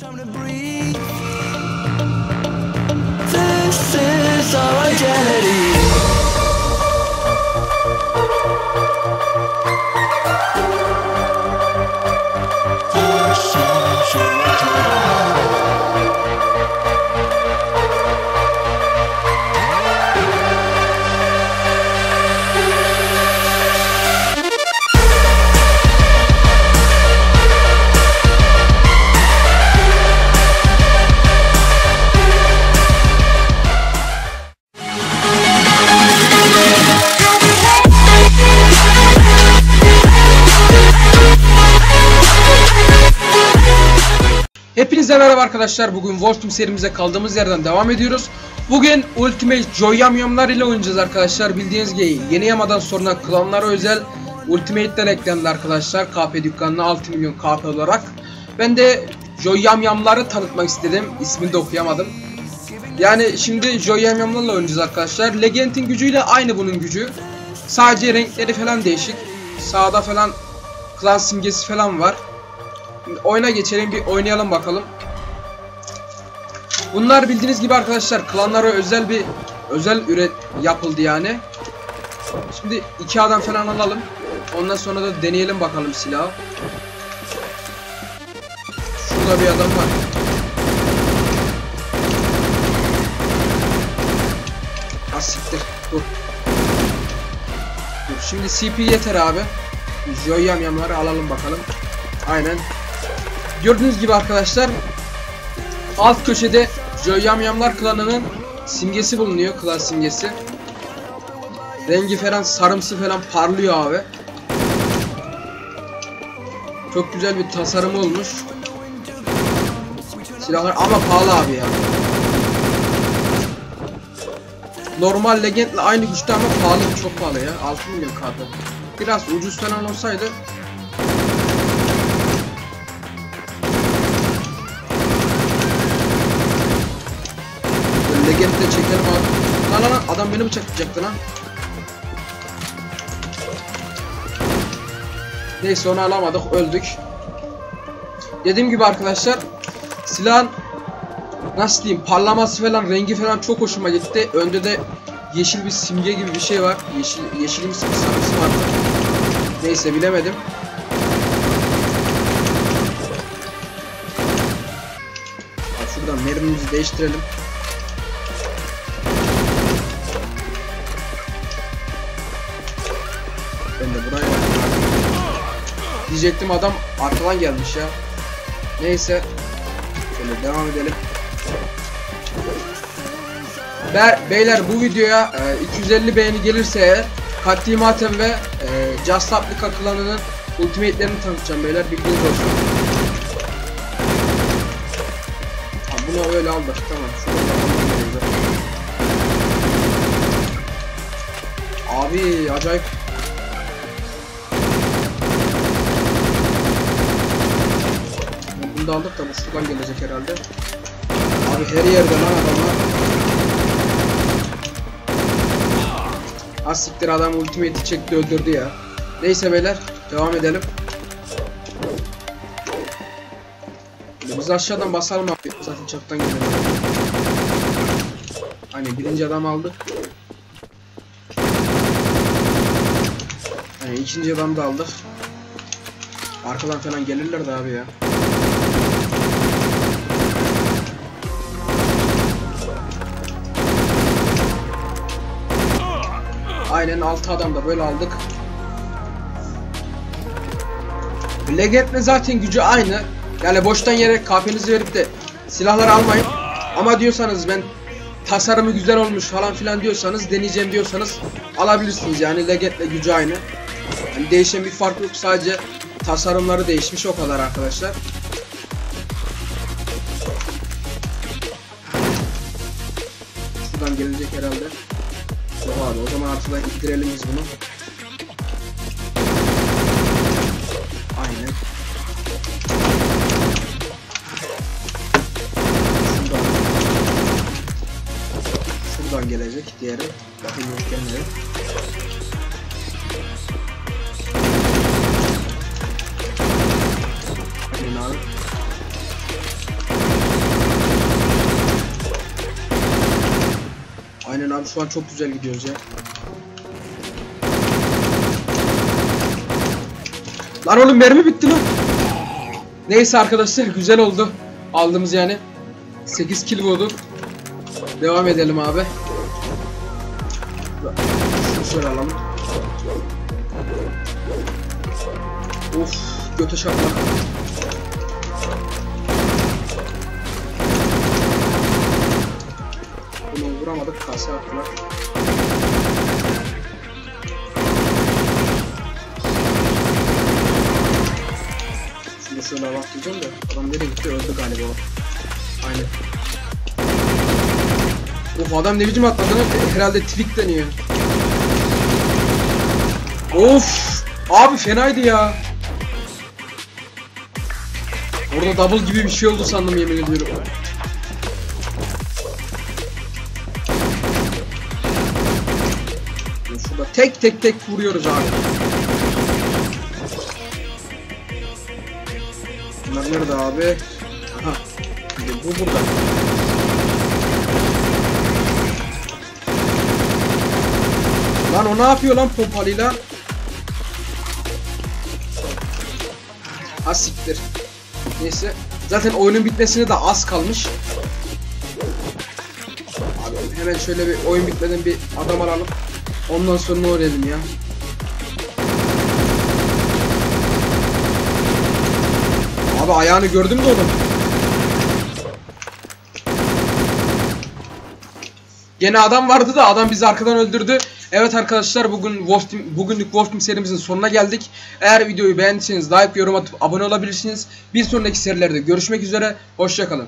time to breathe. This is Hepinize merhaba arkadaşlar. Bugün Wolf serimize kaldığımız yerden devam ediyoruz. Bugün Ultimate Joy Yamyamlar ile oynayacağız arkadaşlar. Bildiğiniz gibi yeni yamadan sonra klanlara özel Ultimate'ler eklendi arkadaşlar. KP dükkanına 6 milyon KP olarak. Ben de Joy Yamyamları tanıtmak istedim. İsmini de okuyamadım. Yani şimdi Joy Yamyamlarla oynayacağız arkadaşlar. Legend'in gücüyle aynı bunun gücü. Sadece renkleri falan değişik. Sağda falan klan simgesi falan var. Şimdi oyuna geçelim bir oynayalım bakalım. Bunlar bildiğiniz gibi arkadaşlar klanlara özel bir özel üret yapıldı yani. Şimdi iki adam falan alalım. Ondan sonra da deneyelim bakalım silahı. Şurada bir adam var. Ha siktir. Dur. Dur. Şimdi CP yeter abi. Joy yamyamları alalım bakalım. Aynen. Gördüğünüz gibi arkadaşlar alt köşede Joy Yamyamlar klanının simgesi bulunuyor. Klan simgesi. Rengi falan sarımsı falan parlıyor abi. Çok güzel bir tasarım olmuş. Silahlar ama pahalı abi ya. Normal legendle aynı güçte ama pahalı çok pahalı ya. 6 milyon kartı. Biraz ucuz falan olsaydı De çekelim abi. Lan lan adam beni bıçaklayacaktı lan. Neyse onu alamadık öldük. Dediğim gibi arkadaşlar silahın nasıl diyeyim parlaması falan rengi falan çok hoşuma gitti. Önde de yeşil bir simge gibi bir şey var. Yeşil yeşilimsi bir sarısı var. Neyse bilemedim. Şuradan mermimizi değiştirelim. Ben de buraya diyecektim adam arkadan gelmiş ya. Neyse. Şöyle devam edelim. Be beyler bu videoya e, 250 beğeni gelirse eğer Katlimatem ve e, Just Africa klanının ultimate'lerini tanıtacağım beyler bilginiz olsun. Ha, bunu öyle aldık tamam. Abi acayip Bunu da aldık da bu şuradan gelecek herhalde. Abi her yerde lan adamlar. Az siktir adam ultimate'i çekti öldürdü ya. Neyse beyler devam edelim. Biz aşağıdan basalım abi. Zaten çaptan geliyor. Hani birinci adam aldık. Hani ikinci adam da aldık. Arkadan falan gelirler de abi ya. Aynen 6 adam da böyle aldık. Legend'le zaten gücü aynı. Yani boştan yere KP'nizi verip de silahları almayın. Ama diyorsanız ben tasarımı güzel olmuş falan filan diyorsanız deneyeceğim diyorsanız alabilirsiniz yani Legend'le gücü aynı. Yani değişen bir fark yok sadece tasarımları değişmiş o kadar arkadaşlar. Şuradan gelecek herhalde. Abi o zaman artıdan ittirelim biz bunu. Aynen. Şuradan. Şuradan gelecek diğeri. Bakayım yok gelmiyor. Aynen abi. Abi şu an çok güzel gidiyoruz ya. Lan oğlum mermi bitti lan. Neyse arkadaşlar güzel oldu. Aldığımız yani. 8 kill bulduk. Devam edelim abi. Şunu şöyle alalım. Of göte şapla. Vuramadık kase attılar. Şunu şöyle bak diyeceğim adam nereye gitti öldü galiba o. Aynen. Of adam ne biçim atladı herhalde tweak deniyor. Of abi fenaydı ya. Orada double gibi bir şey oldu sandım yemin ediyorum. Tek tek tek vuruyoruz abi. Bunlar nerede abi? Aha. Bu burada. Lan o ne yapıyor lan pompalıyla? Ha siktir. Neyse. Zaten oyunun bitmesine de az kalmış. Abi hemen şöyle bir oyun bitmeden bir adam alalım. Ondan sonra oynayalım ya. Abi ayağını gördün mü oğlum? Gene adam vardı da adam bizi arkadan öldürdü. Evet arkadaşlar bugün Wolf Team, bugünlük Wolf Team serimizin sonuna geldik. Eğer videoyu beğendiyseniz like, yorum atıp abone olabilirsiniz. Bir sonraki serilerde görüşmek üzere. Hoşçakalın.